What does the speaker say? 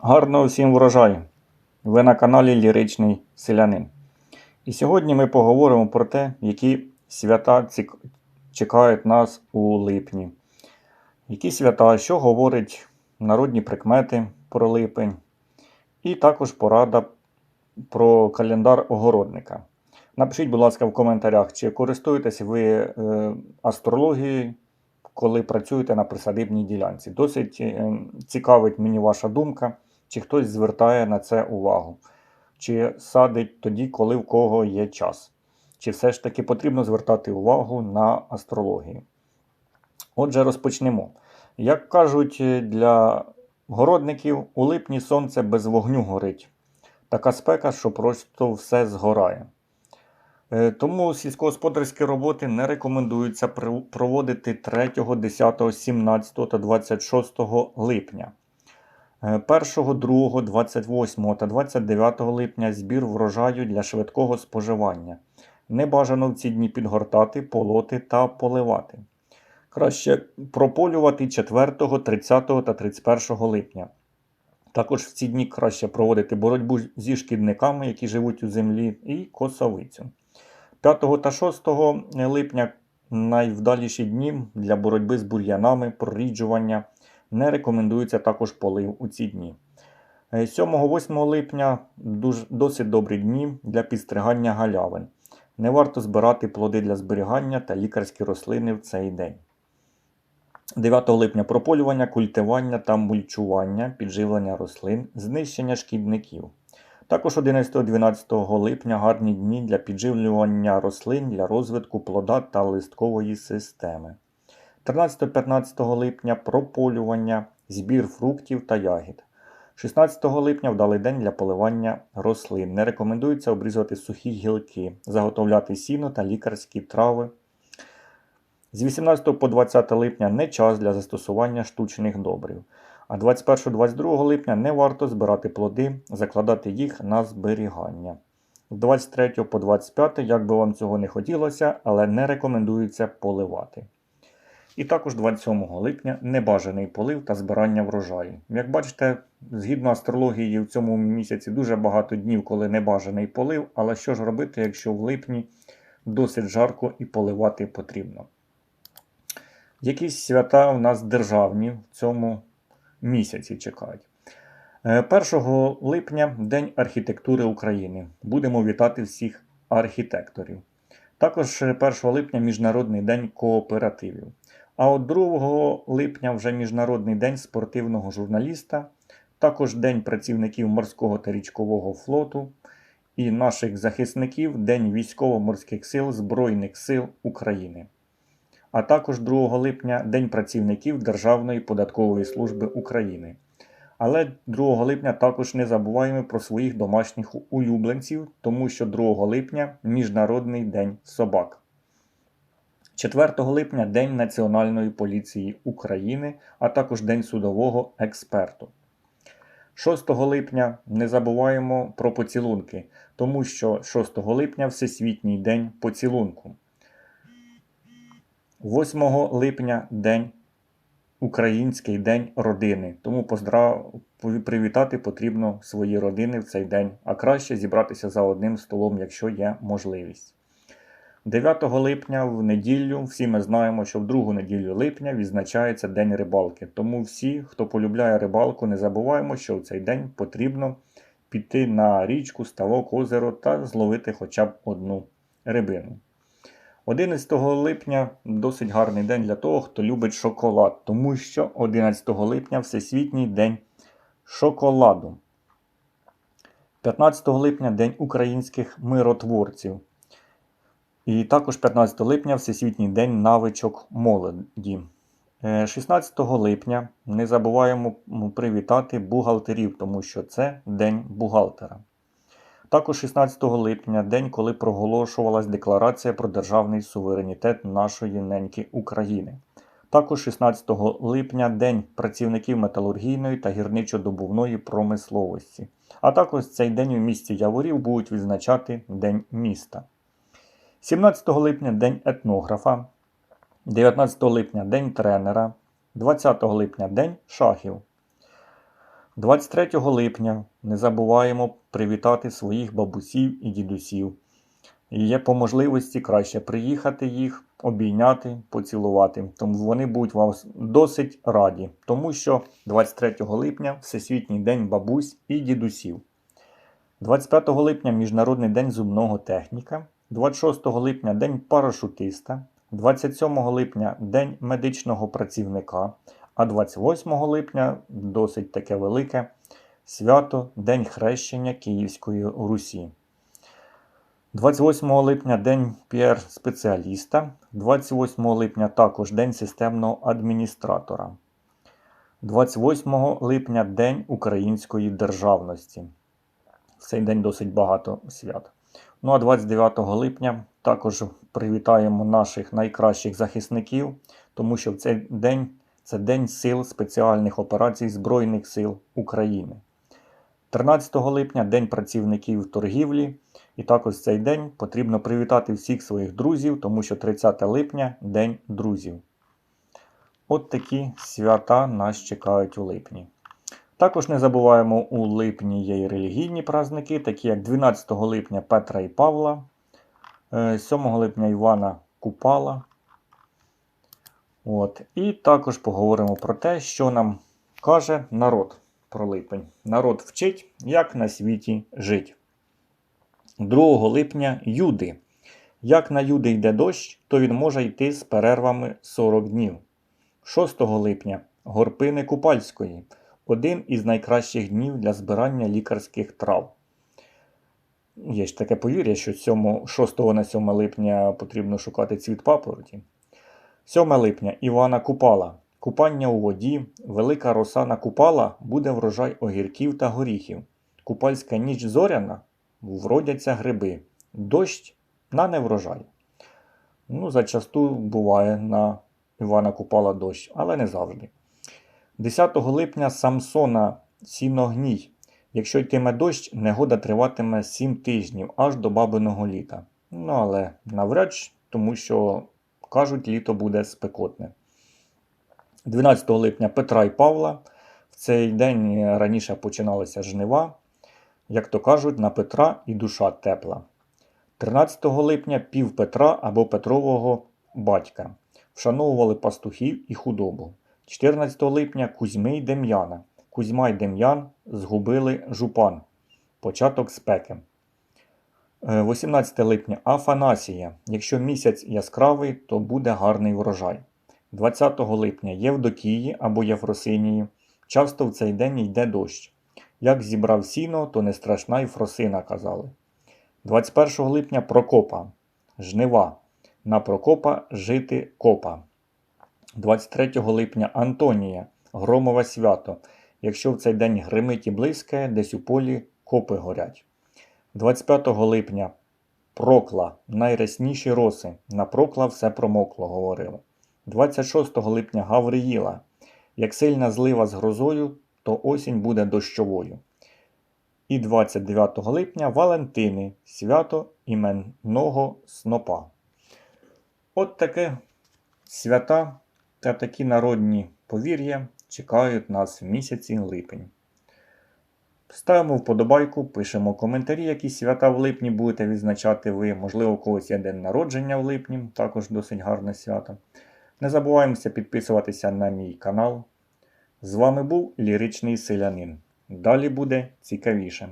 Гарного всім врожаю! Ви на каналі Ліричний Селянин. І сьогодні ми поговоримо про те, які свята цік- чекають нас у липні. Які свята, що говорять народні прикмети про липень, і також порада про календар огородника. Напишіть, будь ласка, в коментарях, чи користуєтесь ви е, астрологією, коли працюєте на присадибній ділянці. Досить е, цікавить мені ваша думка, чи хтось звертає на це увагу, чи садить тоді, коли в кого є час. Чи все ж таки потрібно звертати увагу на астрологію? Отже, розпочнемо. Як кажуть е, для городників, у липні сонце без вогню горить. Така спека, що просто все згорає. Е, Тому сільськогосподарські роботи не рекомендується проводити 3, 10, 17 та 26 липня. Е, 1, 2, 28 та 29 липня збір врожаю для швидкого споживання. Не бажано в ці дні підгортати, полоти та поливати. Краще прополювати 4, 30 та 31 липня. Також в ці дні краще проводити боротьбу зі шкідниками, які живуть у землі, і косовицю. 5 та 6 липня найвдаліші дні для боротьби з бур'янами, проріджування. Не рекомендується також полив у ці дні. 7-8 липня дуже, досить добрі дні для підстригання галявин. Не варто збирати плоди для зберігання та лікарські рослини в цей день. 9 липня прополювання, культивання та мульчування, підживлення рослин, знищення шкідників. Також 11-12 липня гарні дні для підживлювання рослин для розвитку плода та листкової системи. 13-15 липня прополювання, збір фруктів та ягід. 16 липня вдалий день для поливання рослин. Не рекомендується обрізувати сухі гілки, заготовляти сіно та лікарські трави. З 18 по 20 липня не час для застосування штучних добрив. А 21-22 липня не варто збирати плоди, закладати їх на зберігання. З 23 по 25, як би вам цього не хотілося, але не рекомендується поливати. І також 27 липня небажаний полив та збирання врожаю. Як бачите, згідно астрології, в цьому місяці дуже багато днів, коли небажаний полив, але що ж робити, якщо в липні досить жарко і поливати потрібно? Якісь свята у нас державні в цьому місяці чекають. Е, 1 липня День архітектури України. Будемо вітати всіх архітекторів. Також е, 1 липня Міжнародний день кооперативів. А от 2 липня вже Міжнародний день спортивного журналіста, також День працівників морського та річкового флоту і наших захисників День військово-морських сил Збройних сил України. А також 2 липня День працівників Державної податкової служби України. Але 2 липня також не забуваємо про своїх домашніх улюбленців, тому що 2 липня Міжнародний день собак. 4 липня День Національної поліції України, а також День судового експерту. 6 липня не забуваємо про поцілунки, тому що 6 липня Всесвітній день поцілунку. 8 липня День Український день родини. Тому поздрав... привітати потрібно свої родини в цей день, а краще зібратися за одним столом, якщо є можливість. 9 липня в неділю всі ми знаємо, що в другу неділю липня відзначається День рибалки. Тому всі, хто полюбляє рибалку, не забуваємо, що в цей день потрібно піти на річку, ставок, озеро та зловити хоча б одну рибину. 11 липня досить гарний день для того, хто любить шоколад, тому що 11 липня Всесвітній день шоколаду. 15 липня День українських миротворців. І також 15 липня Всесвітній день навичок молоді. Е, 16 липня не забуваємо привітати бухгалтерів, тому що це День бухгалтера. Також 16 липня, день, коли проголошувалась декларація про державний суверенітет нашої неньки України. Також 16 липня День працівників металургійної та гірничо-добувної промисловості. А також цей день у місті Яворів будуть відзначати День міста. 17 липня День етнографа, 19 липня День тренера, 20 липня День шахів. 23 липня не забуваємо привітати своїх бабусів і дідусів. І є по можливості краще приїхати їх, обійняти, поцілувати. Тому вони будуть вам досить раді, тому що 23 липня Всесвітній день бабусь і дідусів. 25 липня Міжнародний день зубного техніка, 26 липня День парашутиста, 27 липня День медичного працівника, а 28 липня досить таке велике свято День хрещення Київської Русі. 28 липня День піар-спеціаліста, 28 липня також День системного адміністратора. 28 липня День української державності. В цей день досить багато свят. Ну а 29 липня також привітаємо наших найкращих захисників, тому що в цей день це День сил спеціальних операцій Збройних сил України. 13 липня День працівників торгівлі. І також цей день потрібно привітати всіх своїх друзів, тому що 30 липня День друзів. От такі свята нас чекають у липні. Також не забуваємо, у липні є і релігійні праздники, такі як 12 липня Петра і Павла, е, 7 липня Івана Купала. От. І також поговоримо про те, що нам каже народ про липень. Народ вчить, як на світі жить. 2 липня Юди. Як на Юди йде дощ, то він може йти з перервами 40 днів. 6 липня Горпини Купальської. Один із найкращих днів для збирання лікарських трав. Є ж таке повір'я, що 7, 6 на 7 липня потрібно шукати цвіт папороті. 7 липня Івана Купала. Купання у воді, велика роса на купала буде врожай огірків та горіхів. Купальська ніч зоряна вродяться гриби. Дощ на неврожай. Ну, зачасту буває на Івана Купала дощ, але не завжди. 10 липня Самсона сіногній. Якщо йтиме дощ, негода триватиме 7 тижнів аж до бабиного літа. Ну, але навряд чи, тому що кажуть, літо буде спекотне. 12 липня Петра і Павла. В цей день раніше починалися жнива. Як то кажуть, на Петра і душа тепла. 13 липня пів Петра або Петрового батька. Вшановували пастухів і худобу. 14 липня Кузьми й Дем'яна. Кузьма й Дем'ян згубили жупан. Початок спеки. Е, 18 липня Афанасія. Якщо місяць яскравий, то буде гарний врожай. 20 липня Євдокії або Єфросинії. Часто в цей день йде дощ. Як зібрав сіно, то не страшна й фросина, казали. 21 липня Прокопа. Жнива. На Прокопа жити копа. 23 липня Антонія. Громове свято. Якщо в цей день гримить і блискає, десь у полі копи горять. 25 липня Прокла. Найрясніші роси. На Прокла все промокло, говорили. 26 липня Гавриїла. Як сильна злива з грозою, то осінь буде дощовою. І 29 липня Валентини, свято іменного снопа. От таке свята та такі народні повір'я чекають нас в місяці липень. Ставимо вподобайку, пишемо коментарі, які свята в липні будете відзначати ви. Можливо, у когось є день народження в липні, також досить гарне свято. Не забуваємося підписуватися на мій канал. З вами був Ліричний Селянин. Далі буде цікавіше.